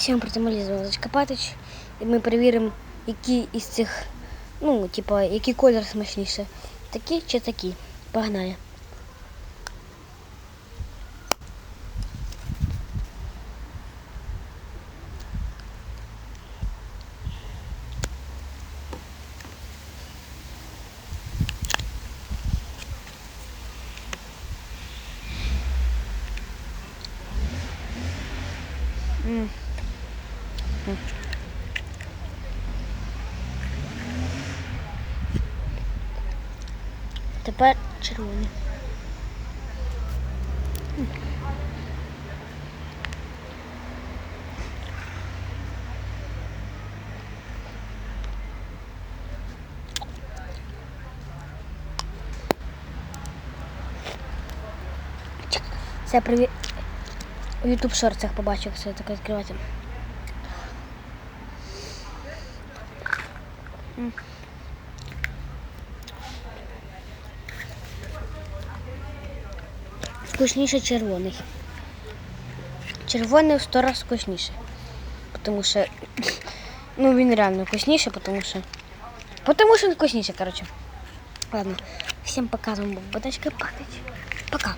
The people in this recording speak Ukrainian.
Всім привіт, Золочка Патич. І ми перевіримо, які із цих, ну, типа, який колір смачніше. Такі чи такі. Погнали. Тепер червоні. Це. У YouTube шорцах побачив, все таке відкривати. Вкусніше червоний. Червоний в сто раз вкусніше. Тому що. Ну він реально вкусніше, тому що. Потому що він вкусніше, коротше. Ладно. Всім показуємо, батачка падать. Пока.